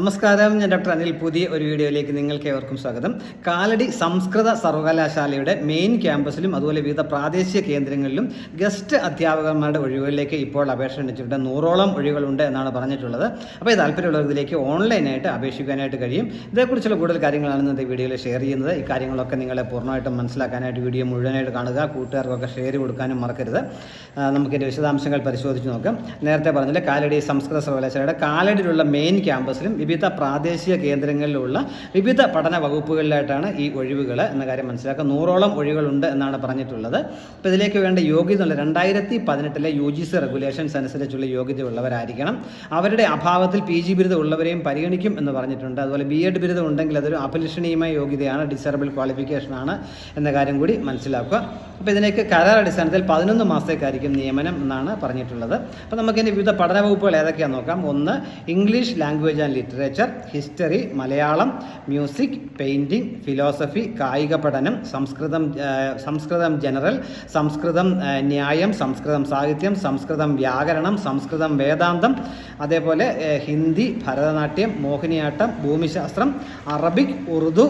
നമസ്കാരം ഞാൻ ഡോക്ടർ അനിൽ പുതിയ. ഒരു വീഡിയോയിലേക്ക് നിങ്ങൾക്ക് ഏവർക്കും സ്വാഗതം. കാലടി സംസ്കൃത സർവകലാശാലയുടെ മെയിൻ ക്യാമ്പസിലും അതുപോലെ വിവിധ പ്രാദേശിക കേന്ദ്രങ്ങളിലും ഗസ്റ്റ് അധ്യാപകന്മാരുടെ ഒഴിവുകളിലേക്ക് ഇപ്പോൾ അപേക്ഷ ക്ഷണിച്ചിട്ടുണ്ട്. നൂറോളം ഒഴിവുകളുണ്ട് എന്നാണ് പറഞ്ഞിട്ടുള്ളത്. അപ്പോൾ താല്പര്യമുള്ളവർ ഇതിലേക്ക് ഓൺലൈനായിട്ട് അപേക്ഷിക്കാനായിട്ട് കഴിയും. ഇതേക്കുറിച്ചുള്ള കൂടുതൽ കാര്യങ്ങളാണ് ഇന്നത്തെ വീഡിയോയിൽ ഷെയർ ചെയ്യുന്നത്. ഈ കാര്യങ്ങളൊക്കെ നിങ്ങളെ പൂർണമായിട്ടും മനസ്സിലാക്കാനായിട്ട് വീഡിയോ മുഴുവനായിട്ട് കാണുക. കൂട്ടുകാർക്കൊക്കെ ഷെയർ കൊടുക്കാനും മറക്കരുത്. നമുക്ക് നമുക്കിതിന്റെ വിശദാംശങ്ങൾ പരിശോധിച്ച് നോക്കാം. നേരത്തെ പറഞ്ഞില്ല കാലടി സംസ്കൃത സർവകലാശാലയുടെ കാലടിയിലുള്ള മെയിൻ ക്യാമ്പസിലും വിവിധ പ്രാദേശിക കേന്ദ്രങ്ങളിലുള്ള വിവിധ പഠന വകുപ്പുകളിലായിട്ടാണ് ഈ ഒഴിവുകൾ എന്ന കാര്യം മനസ്സിലാക്കുക. നൂറോളം ഒഴിവുകളുണ്ട് എന്നാണ് പറഞ്ഞിട്ടുള്ളത്. അപ്പോൾ ഇതിലേക്ക് വേണ്ട യോഗ്യത ഉള്ള രണ്ടായിരത്തി പതിനെട്ടിലെ യു ജി സി റെഗുലേഷൻസ് അനുസരിച്ചുള്ള യോഗ്യതയുള്ളവരായിരിക്കണം. അവരുടെ അഭാവത്തിൽ പി ജി ബിരുദം ഉള്ളവരെയും പരിഗണിക്കും എന്ന് പറഞ്ഞിട്ടുണ്ട്. അതുപോലെ ബി എഡ് ബിരുദം ഉണ്ടെങ്കിൽ അതൊരു അഭിലഷണീയമായ യോഗ്യതയാണ് ഡിസേബിൾ ക്വാളിഫിക്കേഷൻ ആണ് എന്ന കാര്യം കൂടി മനസ്സിലാക്കുക. അപ്പോൾ ഇതിലേക്ക് കരാർ അടിസ്ഥാനത്തിൽ പതിനൊന്ന് മാസത്തേക്കായിരിക്കും നിയമനം എന്നാണ് പറഞ്ഞിട്ടുള്ളത്. അപ്പോൾ നമുക്കിനി വിവിധ പഠന വകുപ്പുകൾ ഏതൊക്കെയാണെന്ന് നോക്കാം. ഒന്ന് English language and literature. History Malayalam music painting philosophy കായിക പഠനം സംസ്കൃതം സംസ്കൃതം ജനറൽ സംസ്കൃതം ന്യായം സംസ്കൃതം സാഹിത്യം സംസ്കൃതം വ്യാകരണം സംസ്കൃതം വേദാന്തം അതേപോലെ Hindi Bharatanatyam Mohiniyattam ഭൂമിശാസ്ത്രം Arabic Urdu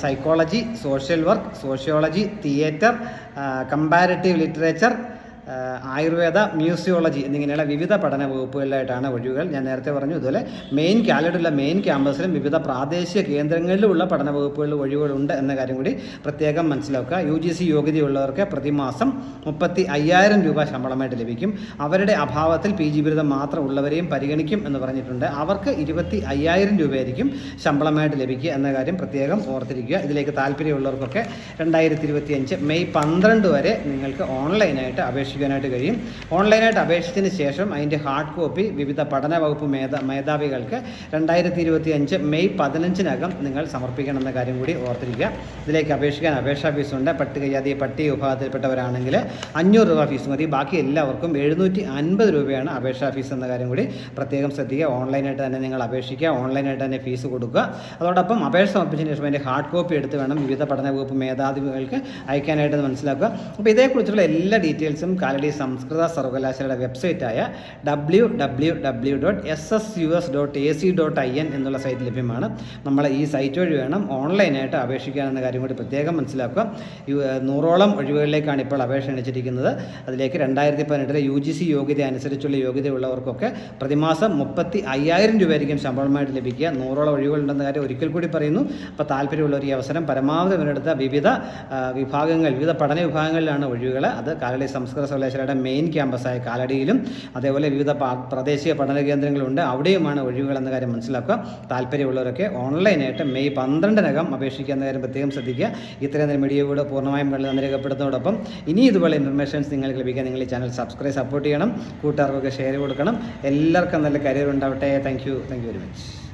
psychology social work sociology theatre comparative literature Ayurveda museology എന്നിങ്ങനെയുള്ള വിവിധ പഠന വകുപ്പുകളിലായിട്ടാണ് ഒഴിവുകൾ. ഞാൻ നേരത്തെ പറഞ്ഞു ഇതുപോലെ മെയിൻ കാലഡിലുള്ള മെയിൻ ക്യാമ്പസിലും വിവിധ പ്രാദേശിക കേന്ദ്രങ്ങളിലുമുള്ള പഠന വകുപ്പുകളിൽ ഒഴിവുകളുണ്ട് എന്ന കാര്യം കൂടി പ്രത്യേകം മനസ്സിലാക്കുക. യു ജി സി യോഗ്യതയുള്ളവർക്ക് പ്രതിമാസം മുപ്പത്തി അയ്യായിരം രൂപ ശമ്പളമായിട്ട് ലഭിക്കും. അവരുടെ അഭാവത്തിൽ പി ജി ബിരുദം മാത്രം ഉള്ളവരെയും പരിഗണിക്കും എന്ന് പറഞ്ഞിട്ടുണ്ട്. അവർക്ക് ഇരുപത്തി അയ്യായിരം രൂപയായിരിക്കും ശമ്പളമായിട്ട് ലഭിക്കുക എന്ന കാര്യം പ്രത്യേകം ഓർത്തിരിക്കുക. ഇതിലേക്ക് താല്പര്യമുള്ളവർക്കൊക്കെ രണ്ടായിരത്തി ഇരുപത്തി അഞ്ച് മെയ് പന്ത്രണ്ട് വരെ നിങ്ങൾക്ക് ഓൺലൈനായിട്ട് അപേക്ഷിക്കാനായിട്ട് കഴിയും. ഓൺലൈനായിട്ട് അപേക്ഷിച്ചതിന് ശേഷം അതിന്റെ ഹാർഡ് കോപ്പി വിവിധ പഠന വകുപ്പ് മേധാ മേധാവികൾക്ക് രണ്ടായിരത്തി ഇരുപത്തി അഞ്ച് മെയ് പതിനഞ്ചിനകം നിങ്ങൾ സമർപ്പിക്കണം എന്ന കാര്യം കൂടി ഓർത്തിരിക്കുക. ഇതിലേക്ക് അപേക്ഷിക്കാൻ അപേക്ഷാ ഫീസുണ്ട്. പട്ടികജാതി പട്ടിക വിഭാഗത്തിൽപ്പെട്ടവരാണെങ്കിൽ അഞ്ഞൂറ് രൂപ ഫീസ് മതി. ബാക്കി എല്ലാവർക്കും എഴുന്നൂറ്റി അൻപത് രൂപയാണ് അപേക്ഷാ ഫീസ് എന്ന കാര്യം കൂടി പ്രത്യേകം ശ്രദ്ധിക്കുക. ഓൺലൈനായിട്ട് തന്നെ നിങ്ങൾ അപേക്ഷിക്കുക. ഓൺലൈനായിട്ട് തന്നെ ഫീസ് കൊടുക്കുക. അതോടൊപ്പം അപേക്ഷ സമർപ്പിച്ചതിന് ശേഷം അതിന്റെ ഹാർഡ് കോപ്പി എടുത്ത് വേണം വിവിധ പഠന വകുപ്പ് മേധാവികൾക്ക് അയക്കാനായിട്ട് മനസ്സിലാക്കുക. അപ്പോൾ ഇതേക്കുറിച്ചുള്ള എല്ലാ ഡീറ്റെയിൽസും കാലടി സംസ്കൃത സർവകലാശാലയുടെ വെബ്സൈറ്റായ W W W dot S S U S dot A C dot I N എന്നുള്ള സൈറ്റ് ലഭ്യമാണ്. നമ്മൾ ഈ സൈറ്റ് വഴി വേണം ഓൺലൈനായിട്ട് അപേക്ഷിക്കാനെന്ന കാര്യം കൂടി പ്രത്യേകം മനസ്സിലാക്കുക. നൂറോളം ഒഴിവുകളിലേക്കാണ് ഇപ്പോൾ അപേക്ഷ ക്ഷണിച്ചിരിക്കുന്നത്. അതിലേക്ക് രണ്ടായിരത്തി പതിനെട്ടിലെ യു ജി സി യോഗ്യത അനുസരിച്ചുള്ള യോഗ്യതയുള്ളവർക്കൊക്കെ പ്രതിമാസം മുപ്പത്തി അയ്യായിരം രൂപയായിരിക്കും ശമ്പളമായിട്ട് ലഭിക്കുക. നൂറോളം ഒഴിവുകളുണ്ടെന്ന കാര്യം ഒരിക്കൽ കൂടി പറയുന്നു. അപ്പോൾ താല്പര്യമുള്ളവർ ഈ അവസരം പരമാവധി വിവിധ വിഭാഗങ്ങൾ വിവിധ പഠന വിഭാഗങ്ങളിലാണ് ഒഴിവുകൾ. അത് കാലടി സംസ്കൃത സർവകലാശാലയുടെ മെയിൻ ക്യാമ്പസായ കാലടിയിലും അതേപോലെ വിവിധ പ്രാദേശിക പഠന കേന്ദ്രങ്ങളുണ്ട്. അവിടെയുമാണ് ഒഴിവുകൾ എന്ന കാര്യം മനസ്സിലാക്കുക. താല്പര്യമുള്ളവരൊക്കെ ഓൺലൈനായിട്ട് മെയ് പന്ത്രണ്ടിനകം അപേക്ഷിക്കുക എന്ന കാര്യം പ്രത്യേകം ശ്രദ്ധിക്കുക. ഇത്രയും നേരം വീഡിയോ കൂടെ പൂർണമായും കണ്ട് നന്ദി ഇനി ഇതുപോലെ ഇൻഫർമേഷൻസ് നിങ്ങൾക്ക് ലഭിക്കാൻ നിങ്ങൾ ഈ ചാനൽ സബ്സ്ക്രൈബ് സപ്പോർട്ട് ചെയ്യണം. കൂട്ടുകാർക്കൊക്കെ ഷെയർ കൊടുക്കണം. എല്ലാവർക്കും നല്ല കരിയർ ഉണ്ടാവട്ടെ. Thank you thank you very much